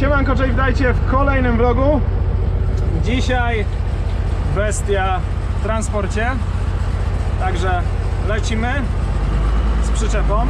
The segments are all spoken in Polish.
Siemanko, cześć, witajcie w kolejnym vlogu. Dzisiaj bestia w transporcie. Także lecimy z przyczepą.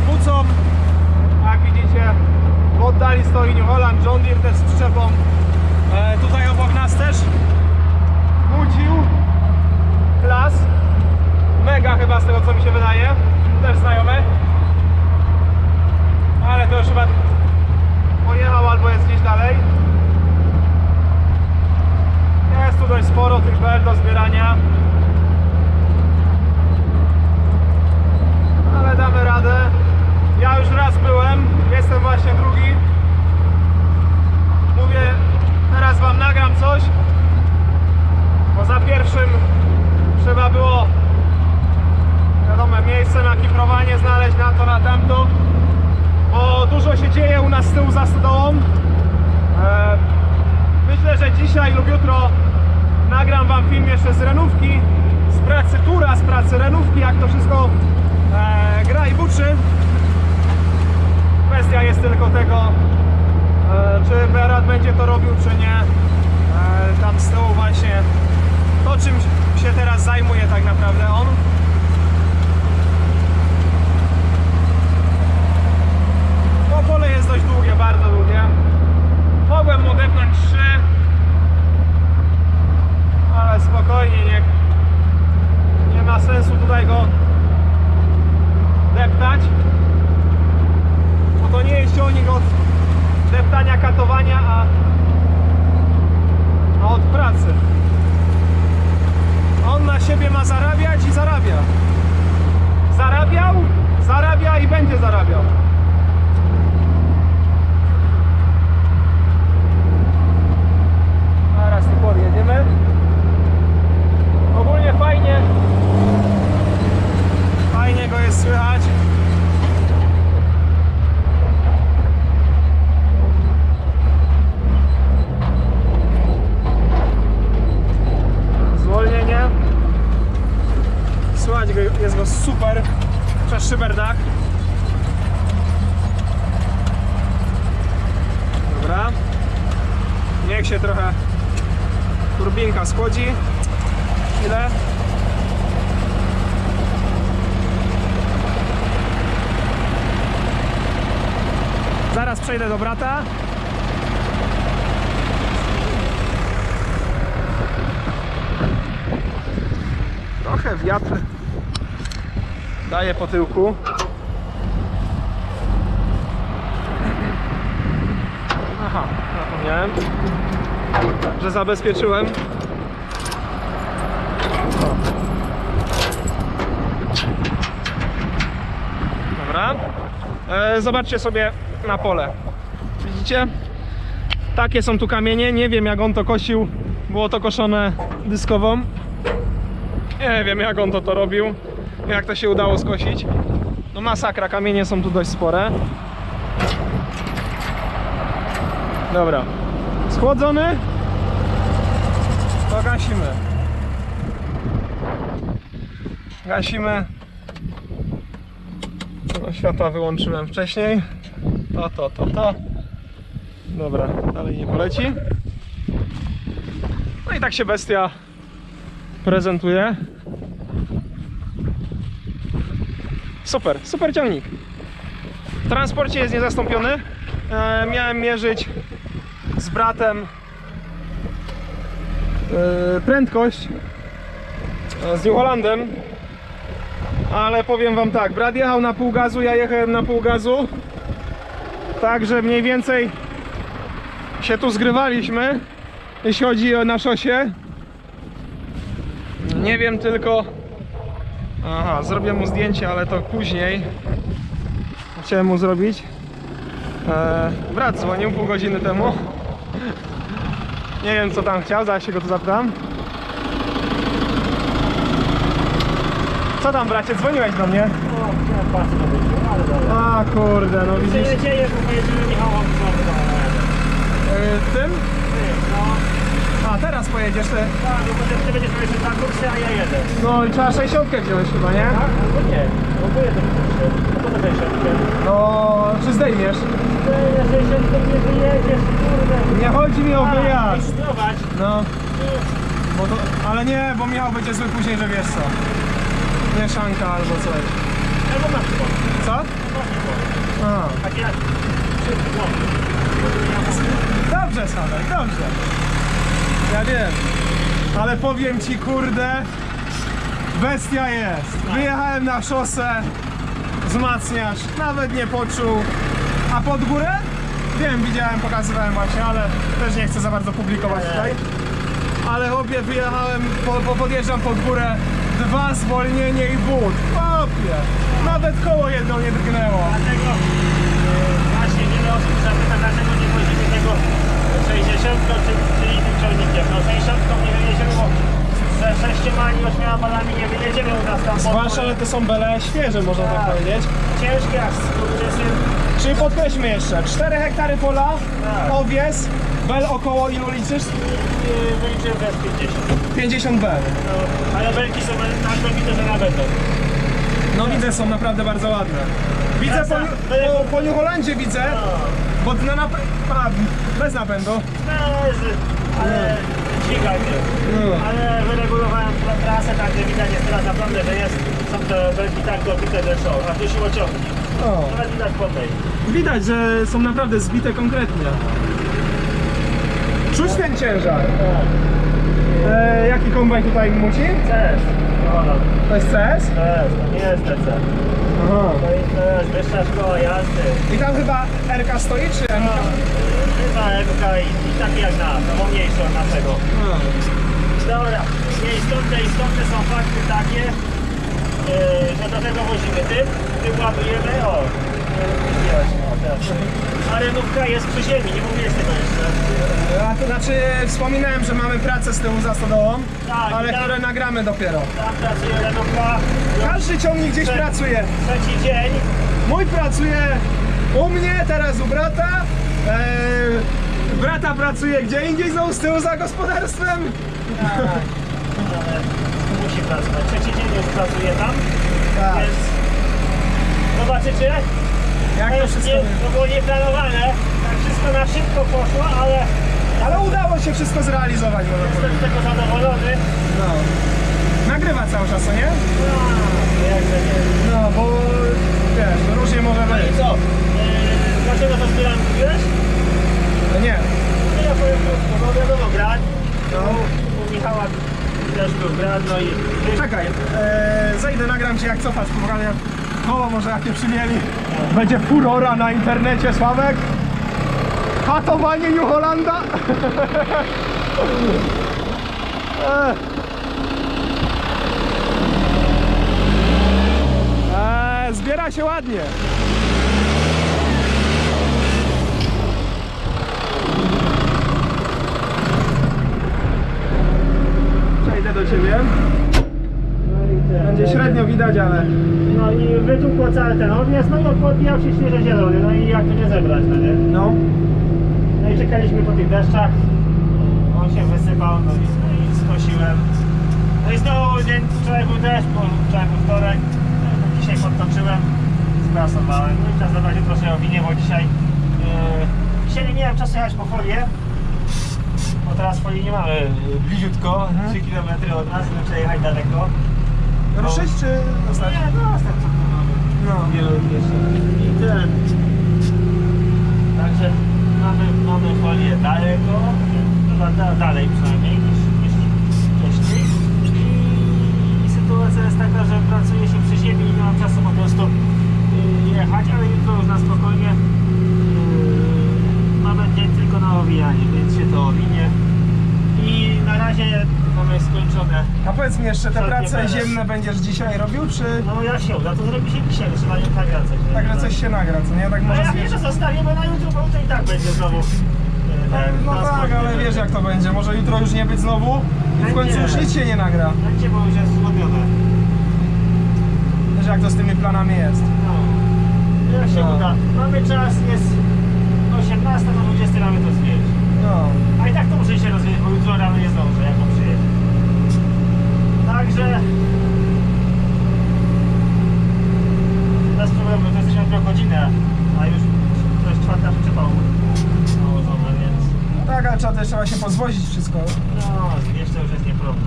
Bucą. Jak widzicie, w oddali stoi New Holland, John Deere też z przyczepą. E, tutaj obok nas też budził Klas. Mega chyba z tego co mi się wydaje. Też znajomy. Ale to już chyba pojechał albo jest gdzieś dalej. Jest tu dość sporo tych bel do zbierania. Ale damy radę. Ja już raz byłem, jestem właśnie drugi. Mówię, teraz wam nagram coś. Bo za pierwszym trzeba było wiadomo miejsce na kiprowanie znaleźć na to, na tamto bo dużo się dzieje u nas z tyłu za stodołą e, myślę, że dzisiaj lub jutro nagram wam film jeszcze z renówki z pracy tura, z pracy renówki jak to wszystko e, gra i buczy kwestia jest tylko tego e, czy Berat będzie to robił czy nie e, tam z tyłu właśnie to czym się teraz zajmuje tak naprawdę on. To pole jest dość długie, bardzo długie. Mogłem mu depnąć 3, ale spokojnie, nie, nie ma sensu tutaj go deptać. Bo to nie jest ciągnik od deptania, katowania, a, a od pracy. On na siebie ma zarabiać i zarabia. Zarabiał, zarabia i będzie zarabiał. Zaraz tu podjedziemy. Ogólnie fajnie. Fajnie go jest słychać. Zwolnienie. Słychać go, jest go super przez szyberdach. Dobra. Niech się trochę turbinka schłodzi. Ile? Zaraz przejdę do brata. Trochę wiatr Daję po tyłku. Aha, zapomniałem, że zabezpieczyłem. Dobra. E, zobaczcie sobie na pole. Widzicie? Takie są tu kamienie. Nie wiem jak on to kosił. Było to koszone dyskową. Nie wiem jak on to to robił. Jak to się udało skosić. No masakra, kamienie są tu dość spore. Dobra. Schłodzony. To gasimy. Gasimy. Światła wyłączyłem wcześniej. To, to, to, to. Dobra, dalej nie poleci. No i tak się bestia prezentuje. Super, super ciągnik. W transporcie jest niezastąpiony. E, miałem mierzyć z bratem e, prędkość e, z New Hollandem. Ale powiem wam tak, brat jechał na pół gazu, ja jechałem na pół gazu. Także mniej więcej się tu zgrywaliśmy, jeśli chodzi o na szosie. Nie wiem tylko. Aha, zrobię mu zdjęcie, ale to później. Chciałem mu zrobić. Eee, brat dzwonił pół godziny temu. Nie wiem co tam chciał, zaraz się go tu zapytam. Co tam bracie, dzwoniłeś do mnie? No, chciałem pasy do wyjścia, ale dobra. A kurde, no widzisz. Przyjedzie, bo pojedziemy Michała Eee, tym? No, A teraz pojedziesz ty. tak, bo potem ty będziesz mieć na kursy, a ja jedę. No i trzeba 60 wziąć chyba, nie? Tak? Albo nie, bo tu jedę kursy. A po co tej szefkę? No, czy zdejmiesz? Na 60 nie wyjedziesz, kurde. Nie chodzi mi o wyjazd. No, bo to, ale nie, bo Michał będzie zły później, że wiesz co. Mieszanka albo coś. Albo masz to. Co? A, Takie dobrze Sadek, dobrze. Ja wiem. Ale powiem ci, kurde, bestia jest. Wyjechałem na szosę, wzmacniacz, nawet nie poczuł. A pod górę? Wiem, widziałem, pokazywałem właśnie, ale też nie chcę za bardzo publikować tutaj. Ale chłopie, wyjechałem, po, po, podjeżdżam pod górę, dwa zwolnienie i but. Chłopie, nawet koło jedno nie drgnęło. Dlatego e, właśnie wiele osób zapyta, dlaczego nie wozimy tego 60 czy, czy innym ciągnikiem. No 60 nie wyjedziemy, bo ze 6 ani 8 balami nie wyjedziemy u nas tam. pod Zwłaszcza, górę. że to są bele świeże, można tak Tak. powiedzieć. Ciężkie jak skurczysyn. Czyli podkreślmy jeszcze, 4 hektary pola, Tak. owies, bel około ilu liczysz? Wyliczyłem teraz 50. 50 bel. No, ale belki są tak robite, że na będą. No widzę, są naprawdę bardzo ładne. Widzę po, po, po New Holandzie widzę, No, bo na nap... A, bez napędu. należy, ale dźwiga mnie. No. Ale wyregulowałem tra- trasę, tak że widać jest teraz naprawdę, że jest, są te belki tak dobite, że są, a tu siłociągnik. O. Nawet widać po tej. Widać, że są naprawdę zbite konkretnie. Czuć ten ciężar. E, jaki kombajn tutaj muci? CS. No, no, To jest CS? CS, to nie jest TC. Aha. To jest CS, wyższa szkoła jazdy. I tam chyba RK stoi, czy No, MK? chyba MK i, i takie jak nas, no mniejsze od naszego. Dobra, nieistotne, istotne są fakty takie, yy, że do tego wozimy tym ładujemy, o, yy, widziałeś, o, teraz. A renówka jest przy ziemi, nie mówiłeś tego jeszcze. A to znaczy wspominałem, że mamy pracę z tyłu za stodołą, Tak, ale tak. które nagramy dopiero. Tam pracuje renówka, Każdy ciągnik gdzieś Trzeci- pracuje. trzeci dzień, Mój pracuje u mnie, teraz u brata. Eee, brata pracuje gdzie indziej, znowu z tyłu za gospodarstwem. tak, ale musi pracować. Trzeci dzień już pracuje tam, Tak. więc zobaczycie. Jak To, wszystko... nie, to było nieplanowane, tak wszystko na szybko poszło, ale Ale udało się wszystko zrealizować, można jestem powiedzieć. z tego zadowolony. No. Nagrywa cały czas, co nie? No, jakże nie. No, bo wiesz, no różnie może No i być. co? Yy, dlaczego to zbieram kupiłeś? No nie. No ja powiem krótko, no wiadomo, grać. No. U Michała też był grać, no i... Czekaj, zejdź Kurde, nagram cię jak cofasz, pokażę koło może jakie przymieli. Będzie furora na internecie, Sławek. Hatowanie New Hollanda. Ech. Eee, zbiera się ładnie. Przejdę do ciebie. Będzie średnio widać, ale No i wytłukło cały ten odjazd, no i odbijał się świeże zielony, no i jak to nie zebrać, no nie? no. No i czekaliśmy po tych deszczach. On się wysypał, no i, no i skosiłem. No i znowu dzień, wczoraj był deszcz, bo wczoraj był wtorek. No, dzisiaj podtoczyłem, sprasowałem. No i czas zabrać jutro sobie owinię, bo dzisiaj... Yy, dzisiaj nie miałem czasu jechać po folię. Bo teraz folii nie mamy yy, bliziutko, Mhm. 3 km od nas, muszę jechać daleko. Ruszyć czy zostać? Nie, no, mamy. No. Wielu jeszcze. I ten. Także mamy, mamy folię daleko, chyba da, dalej przynajmniej niż, niż wcześniej. I sytuacja jest taka, że pracuję się przy ziemi i nie mam czasu po prostu yy, jechać, ale jutro już na spokojnie yy, mamy dzień tylko na owijanie, więc się to owinie. I na razie mamy skończone A powiedz mi jeszcze, te Wszelkie prace bele. ziemne będziesz dzisiaj robił, czy No ja się uda, to zrobi się dzisiaj, trzeba nie nagrać coś. nie? także coś się nagra, co nie? Tak No może ja zwieść. wiem, że zostawię, bo na jutro, bo jutro i tak będzie znowu. e, ten No transport tak, ale wiesz jak to będzie. Może jutro już nie być znowu i w końcu już nic się nie nagra. Będzie, bo już jest zrobione. Wiesz jak to z tymi planami jest. No. Jak się No. uda. Mamy czas, jest 18 do 20 mamy to zwieść. No. A i tak to muszę się rozwieść, bo jutro rano nie zdążę, jak on przyjedzie. Także bez problemu, to jesteśmy dopiero godzinę, a już to jest czwarta przyczepa no, nałożona, więc... No tak, ale trzeba też trzeba się pozwozić wszystko. No, jeszcze już jest nie problem.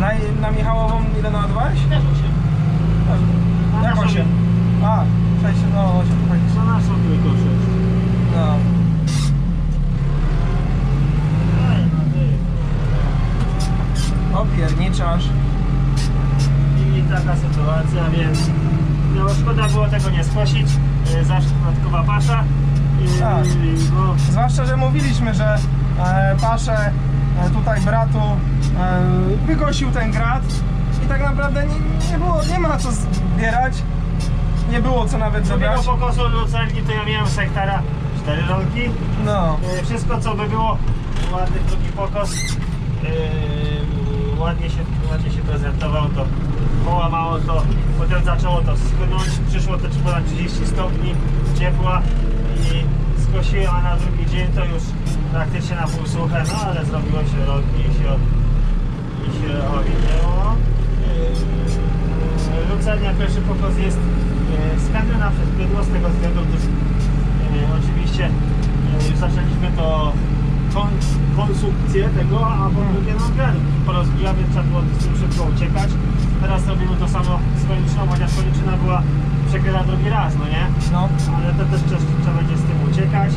Na, na Michałową ile naładowałeś? Też 8. ten grat i tak naprawdę nie, nie było, nie ma co zbierać. Nie było co nawet zebrać. pokosu lucerni to ja miałem z hektara cztery rolki. No. Yy, Wszystko co by było, ładny drugi pokos. Yy, ładnie, się, ładnie się prezentował, to połamało to, potem zaczęło to schynąć, przyszło to ponad 30 stopni ciepła i skosiłem, a na drugi dzień to już praktycznie na pół suche, no ale zrobiło się rodnie i się, i się owinęło. Yy, Lucernia pierwszy pokos jest yy, skandiona przez bydło z tego względu, gdyż oczywiście yy, zaczęliśmy to kon, konsumpcję tego, a po drugie no gen porozbija, więc trzeba było z tym szybko uciekać. Teraz robimy to samo z koniczyną, chociaż koniczyna była przegrywa drugi raz, no nie? No. Ale to też trzeba, będzie z tym uciekać,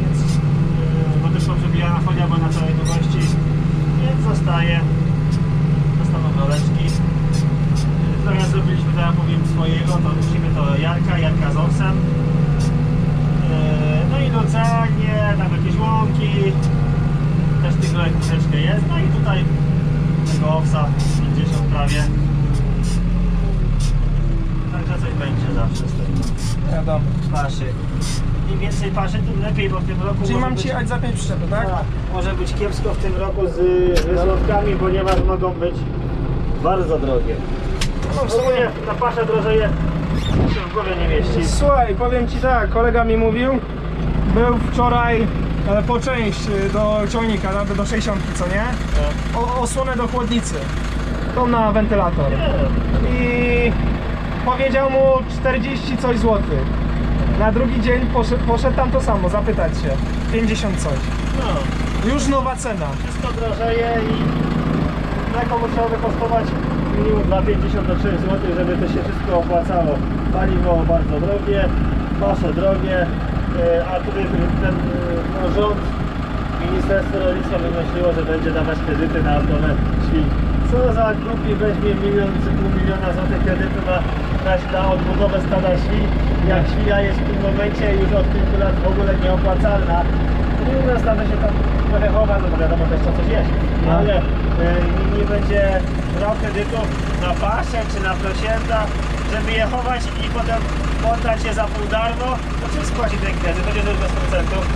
więc yy, bo też poprzebijana folia była na całej długości, więc zostaje, Yy, Trochę zrobiliśmy, ja powiem swojego, to musimy to Jarka, Jarka z Orsem. Yy, No i docenie, tam jakieś łąki, też tych rolek troszeczkę jest, no i tutaj tego owsa 50 prawie. Także coś będzie zawsze z tego Wiadomo. paszy. Im więcej paszy, tym lepiej, bo w tym roku Czyli może mam być, ci jechać za 5 przyczepy, tak? tak, może być kiepsko w tym roku z wyzłowkami, ponieważ mogą być bardzo drogie. No, w sumie ta pasza drożeje się w głowie nie mieści. Słuchaj, powiem ci tak, kolega mi mówił, był wczoraj e, po część e, do ciągnika, nawet do 60, co nie? O, osłonę do chłodnicy. Tą na wentylator. I powiedział mu 40 coś złotych. Na drugi dzień poszedł, poszedł tam to samo, zapytać się. 50 coś. No, Już nowa cena. wszystko drożeje i mleko musiałoby kosztować minimum 2,50 do 3 zł, żeby to się wszystko opłacało. Paliwo bardzo drogie, pasze drogie, e, a tutaj ten e, no, rząd, Ministerstwo Rolnictwa wymyśliło, że będzie dawać kredyty na ochronę świń. Co za głupi weźmie milion czy pół miliona złotych kredytu na, na, na odbudowę stada świń, jak świnia jest w tym momencie już od kilku lat w ogóle nieopłacalna. I u nas nawet się tam trochę chowa, no bo wiadomo też trzeba coś jeść. No. Ale e, nie będzie brał kredytu na paszę czy na prosięta, żeby je chować i potem oddać je za pół darmo. To czym spłaci ten kredyt? Będzie też bez procentów.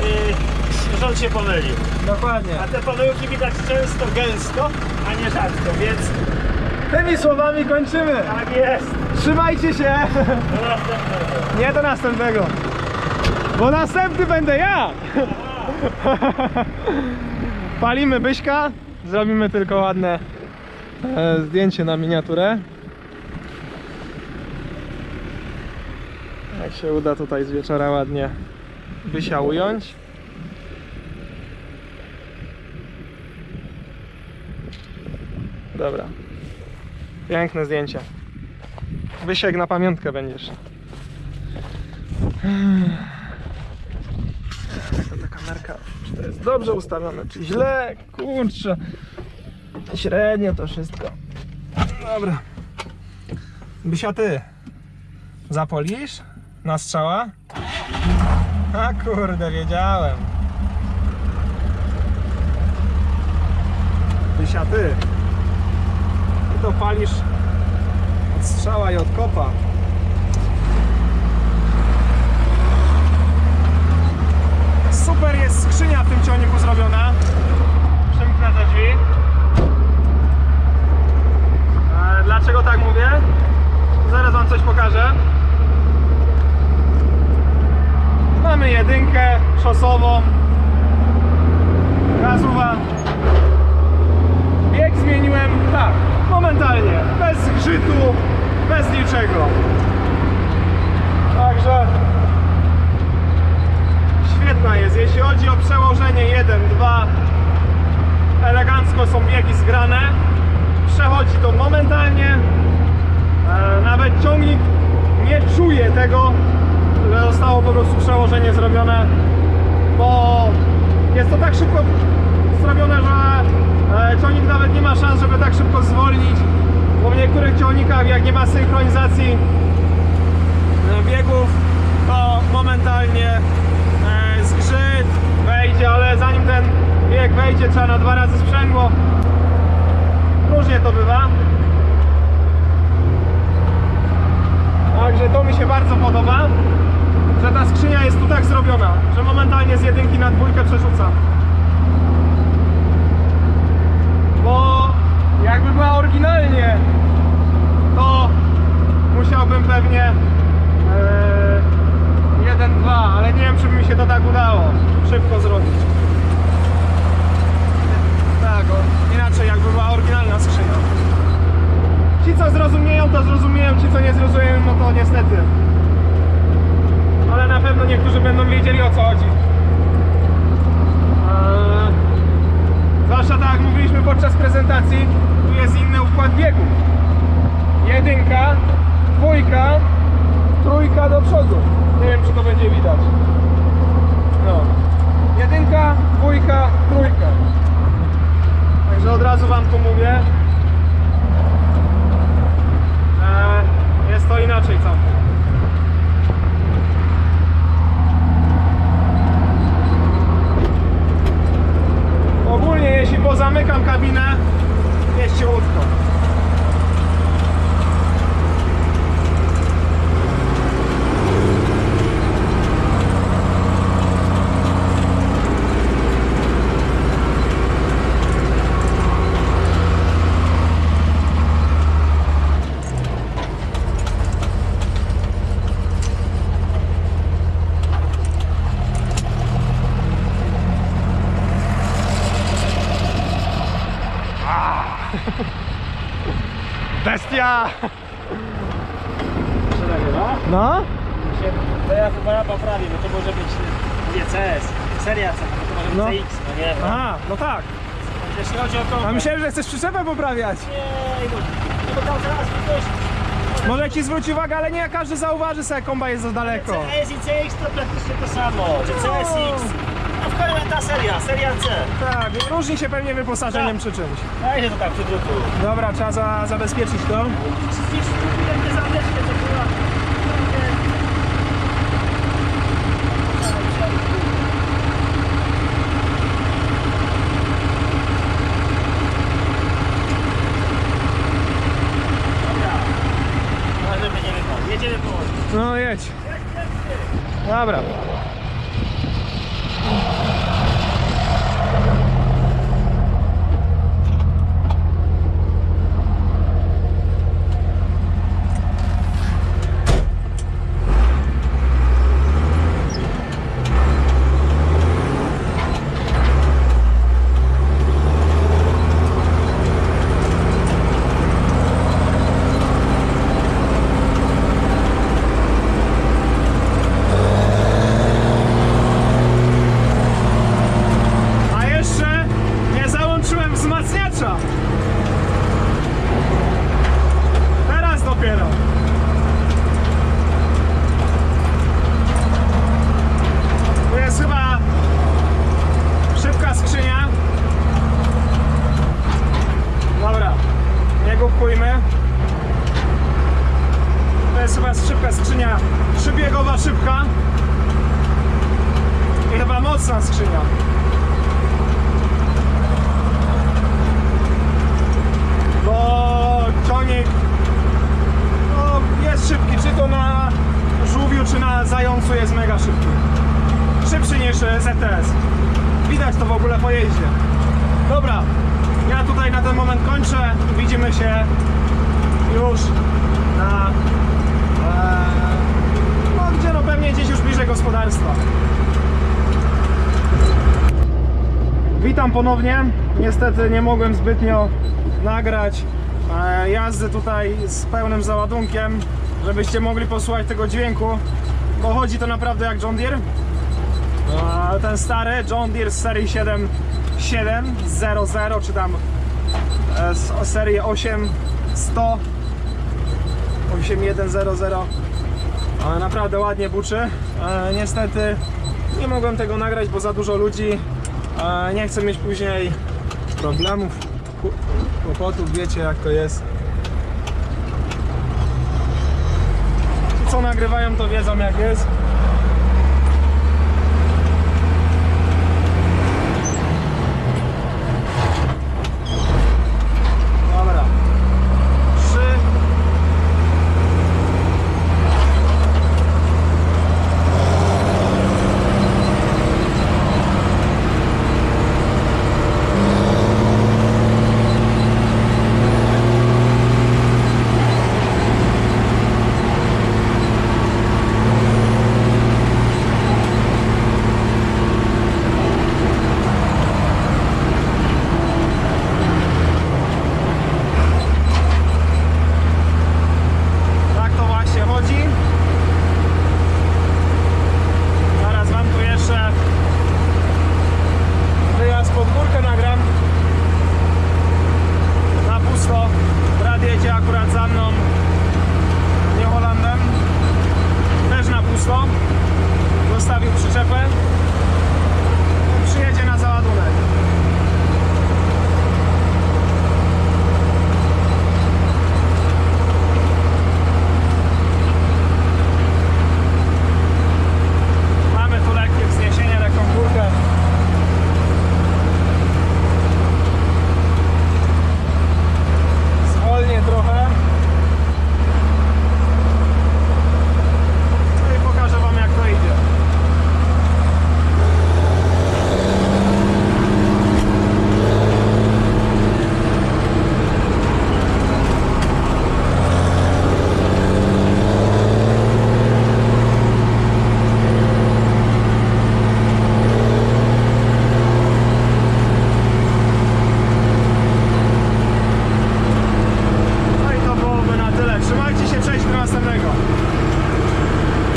Yy, rząd się pomylił. Dokładnie. A te pomyłki widać często, gęsto, a nie rzadko, więc Tymi słowami kończymy. tak jest. Trzymajcie się. Do następnego. Nie do następnego. Bo następny będę ja. Palimy Byśka. Zrobimy tylko ładne e, zdjęcie na miniaturę. Jak się uda tutaj z wieczora ładnie Bysia ująć. Dobra. Piękne zdjęcie. Bysiek na pamiątkę będziesz. To jest dobrze ustawione, czy źle? Kurczę. Średnio to wszystko. Dobra. Bysia ty. Zapolisz? Na strzała? A kurde, wiedziałem. Bysia ty. Ty to palisz od strzała i od kopa. Super jest skrzynia w tym ciągniku zrobiona. Przemknę te drzwi. E, Dlaczego tak mówię? Zaraz wam coś pokażę. Mamy jedynkę szosową. Gazuwa. Bieg zmieniłem tak, momentalnie. Bez zgrzytu, bez niczego. Także świetna jest. Jeśli chodzi o przełożenie 1, 2, elegancko są biegi zgrane. Przechodzi to momentalnie. E, nawet ciągnik nie czuje tego, że zostało po prostu przełożenie zrobione, bo jest to tak szybko zrobione, że e, ciągnik nawet nie ma szans, żeby tak szybko zwolnić, bo w niektórych ciągnikach jak nie ma synchronizacji e, biegów, to momentalnie wejdzie, ale zanim ten bieg wejdzie, trzeba na dwa razy sprzęgło. Różnie to bywa. Także to mi się bardzo podoba, że ta skrzynia jest tu tak zrobiona, że momentalnie z jedynki na dwójkę przerzuca. Bo jakby była oryginalnie, to musiałbym pewnie e, 1-2, ale nie wiem, czy by mi się to tak udało szybko zrobić. Tak, o, inaczej jakby była oryginalna skrzynia. Ci co zrozumieją, to zrozumieją, ci co nie zrozumieją, no to niestety. Ale na pewno niektórzy będą wiedzieli o co chodzi. Eee, zwłaszcza tak jak mówiliśmy podczas prezentacji, tu jest inny układ biegów. Jedynka, dwójka, trójka do przodu. Nie wiem czy to będzie widać. No. Jedynka, dwójka, trójka. Także od razu wam tu mówię. jest to inaczej całkiem. Ogólnie jeśli pozamykam kabinę, jest cichutko. Bestia! Czy nagrywa? No? Się, to ja chyba poprawię, bo to może być nie CS, seria C, to może być No. CX, no nie? Aha, no tak. Jeśli chodzi o to... A myślałem, że chcesz przyczepę poprawiać. Nie, bo, no bo tam zaraz ktoś... Może ci zwróci uwagę, ale nie każdy zauważy sobie, komba jest za daleko. CS i CX to praktycznie to samo, czy CSX, końcu ta seria, seria C. Tak, różni się pewnie wyposażeniem przy czymś. Dajcie to tak przywrótu. Dobra, trzeba za, zabezpieczyć to. Jedziemy położyć. No jedź. Dobra. A jeszcze nie załączyłem wzmacniacza. Teraz dopiero. Tu jest chyba szybka skrzynia. Dobra, nie głupkujmy. To jest chyba szybka skrzynia, trzybiegowa szybka. I chyba mocna skrzynia. bo ciągnik no, jest szybki, czy to na żółwiu, czy na zającu jest mega szybki. Szybszy niż e, ZTS. Widać to w ogóle po jeździe. Dobra, ja tutaj na ten moment kończę. Widzimy się już na... E, no gdzie no pewnie gdzieś już bliżej gospodarstwa. Witam ponownie. Niestety nie mogłem zbytnio nagrać e, jazdy tutaj z pełnym załadunkiem, żebyście mogli posłuchać tego dźwięku, bo chodzi to naprawdę jak John Deere. E, Ten stary John Deere z serii 7700 czy tam e, z serii 8100 8100 E, Naprawdę ładnie buczy. E, Niestety nie mogłem tego nagrać, bo za dużo ludzi. E, Nie chcę mieć później problemów, kłopotów, wiecie jak to jest. Co nagrywają to wiedzą jak jest.